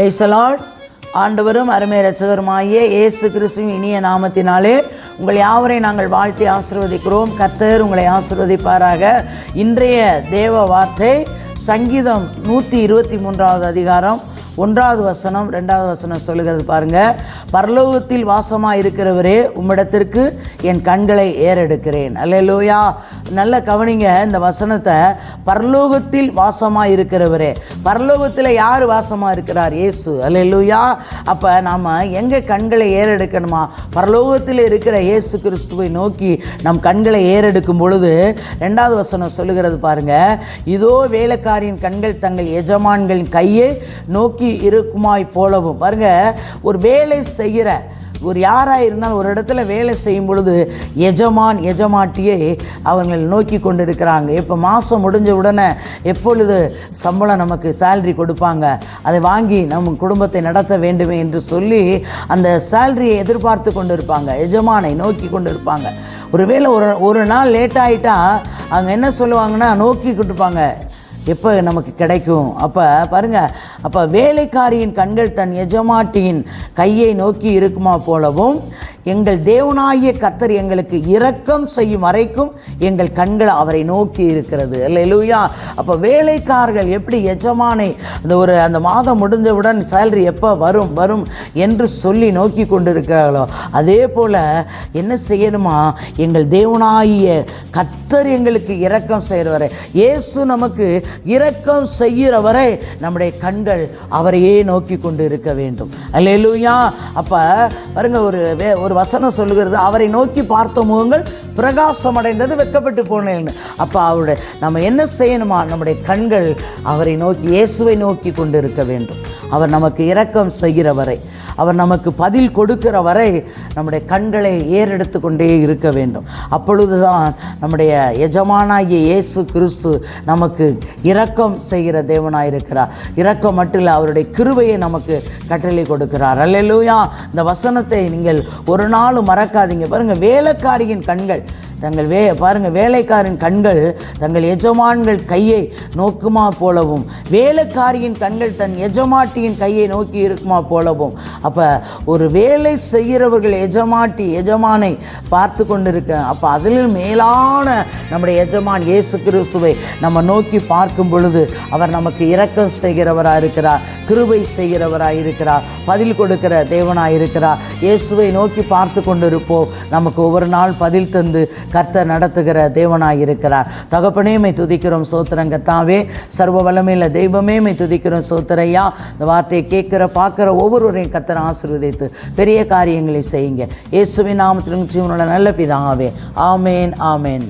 பிரைசலாட் ஆண்டவரும் அருமை ரட்சகருமாகிய இயேசு கிறிஸ்துவின் இனிய நாமத்தினாலே உங்கள் யாவரை நாங்கள் வாழ்த்தி ஆசிர்வதிக்கிறோம். கத்தர் உங்களை ஆசிர்வதிப்பாராக. இன்றைய தேவ வார்த்தை சங்கீதம் நூற்றி இருபத்தி மூன்றாவது அதிகாரம். ஒன்றாவது வசனம் ரெண்டாவது வசனம் சொல்லுகிறது பாருங்க. பரலோகத்தில் வாசமாக இருக்கிறவரே உம்மிடத்திற்கு என் கண்களை ஏறெடுக்கிறேன். அல்லேலூயா. நல்ல கவனிங்க இந்த வசனத்தை. பரலோகத்தில் வாசமாக இருக்கிறவரே பரலோகத்தில் யார் வாசமாக இருக்கிறார் இயேசு. அல்லேலூயா. அப்போ நாம் எங்கே கண்களை ஏறெடுக்கணுமா? பரலோகத்தில் இருக்கிற இயேசு கிறிஸ்துவை நோக்கி நம் கண்களை ஏறெடுக்கும் பொழுது ரெண்டாவது வசனம் சொல்லுகிறது பாருங்க. இதோ வேலைக்காரியின் கண்கள் தங்கள் எஜமான்களின் கையை நோக்கி இருக்குமாய் போலவும். பாருங்க ஒரு வேலை செய்கிற ஒரு யாராக இருந்தாலும் ஒரு இடத்துல வேலை செய்யும் பொழுது எஜமான் எஜமாட்டியை அவர்கள் நோக்கி கொண்டு இருக்கிறாங்க இப்போ மாதம் முடிஞ்ச உடனே எப்பொழுது சம்பளம் நமக்கு சேல்ரி கொடுப்பாங்க அதை வாங்கி நம் குடும்பத்தை நடத்த வேண்டுமே என்று சொல்லி அந்த சேல்ரியை எதிர்பார்த்து கொண்டு இருப்பாங்க எஜமானை நோக்கி கொண்டு இருப்பாங்க ஒருவேளை ஒரு ஒரு நாள் லேட் ஆகிட்டா அவங்க என்ன சொல்லுவாங்கன்னா நோக்கி கொடுப்பாங்க எப்போ நமக்கு கிடைக்கும்? அப்போ பாருங்கள் அப்போ வேலைக்காரியின் கண்கள் தன் எஜமாட்டியின் கையை நோக்கி இருக்குமா போலவும் எங்கள் தேவனாகிய கத்தர் எங்களுக்கு இரக்கம் செய்யும் வரைக்கும் எங்கள் கண்கள் அவரை நோக்கி இருக்கிறது. இல்லையா அப்போ வேலைக்காரர்கள் எப்படி எஜமானை அந்த ஒரு அந்த மாதம் முடிஞ்சவுடன் சேலரி எப்போ வரும் வரும் என்று சொல்லி நோக்கி கொண்டிருக்கிறார்களோ அதே போல் என்ன செய்யணுமா? எங்கள் தேவனாகிய கத்தர் எங்களுக்கு இரக்கம் செய்கிறவரை இயேசு நமக்கு இரக்கம் செய்கிறவரை நம்முடைய கண்கள் அவரையே நோக்கி கொண்டு இருக்க வேண்டும். அல்லேலூயா. அப்போ பாருங்க ஒரு வே ஒரு வசனம் சொல்லுகிறது. அவரை நோக்கி பார்த்த முகங்கள் பிரகாசம் அடைந்தது வெட்கப்பட்டு போனேன் அப்போ அவருடைய நம்ம என்ன செய்யணுமா? நம்முடைய கண்கள் அவரை நோக்கி இயேசுவை நோக்கி கொண்டு இருக்க வேண்டும். அவர் நமக்கு இரக்கம் செய்கிற வரை அவர் நமக்கு பதில் கொடுக்கிற வரை நம்முடைய கண்களை ஏறெடுத்து கொண்டே இருக்க வேண்டும். அப்பொழுதுதான் நம்முடைய எஜமானாகிய இயேசு கிறிஸ்து நமக்கு இரக்கம் செய்கிற தேவனாக இருக்கிறார் இரக்கம் மட்டும் இல்லை அவருடைய கிருவையை நமக்கு கட்டளை கொடுக்கிறார். அல்லேலூயா! இந்த வசனத்தை நீங்கள் ஒரு நாளும் மறக்காதீங்க. பாருங்கள் வேலைக்காரியின் கண்கள் தங்கள் வே பாருங்கள் வேலைக்காரன் கண்கள் தங்கள் எஜமான்கள் கையை நோக்குமா போலவும் வேலைக்காரியின் கண்கள் தன் எஜமாட்டியின் கையை நோக்கி இருக்குமா போலவும். அப்போ ஒரு வேலை செய்கிறவர்கள் எஜமாட்டி எஜமானை பார்த்து கொண்டிருக்க அப்போ அதிலும் மேலான நம்முடைய எஜமான் இயேசு கிறிஸ்துவை நம்ம நோக்கி பார்க்கும் பொழுது அவர் நமக்கு இரக்கம் செய்கிறவராக இருக்கிறார். கிருபை செய்கிறவராயிருக்கிறார். பதில் கொடுக்கிற தேவனாயிருக்கிறார். இயேசுவை நோக்கி பார்த்து கொண்டிருப்போம். நமக்கு ஒவ்வொரு நாள் பதில் தந்து கர்த்தர் நடத்துகிற தேவனாயிருக்கிறார். தகப்பனே மை துதிக்கிறோம் சோத்திரங்கத்தாவே சர்வ வல்லமையில் தெய்வமே மை துதிக்கிறோம் சோத்திரையா. இந்த வார்த்தையை கேட்குற பார்க்குற ஒவ்வொருவரையும் கர்த்தர் ஆசீர்வதித்து பெரிய காரியங்களை செய்யுங்க. இயேசுவின் நாமத்திலும் ஜீவனோட நல்ல பிதாவே. ஆமேன் ஆமேன்.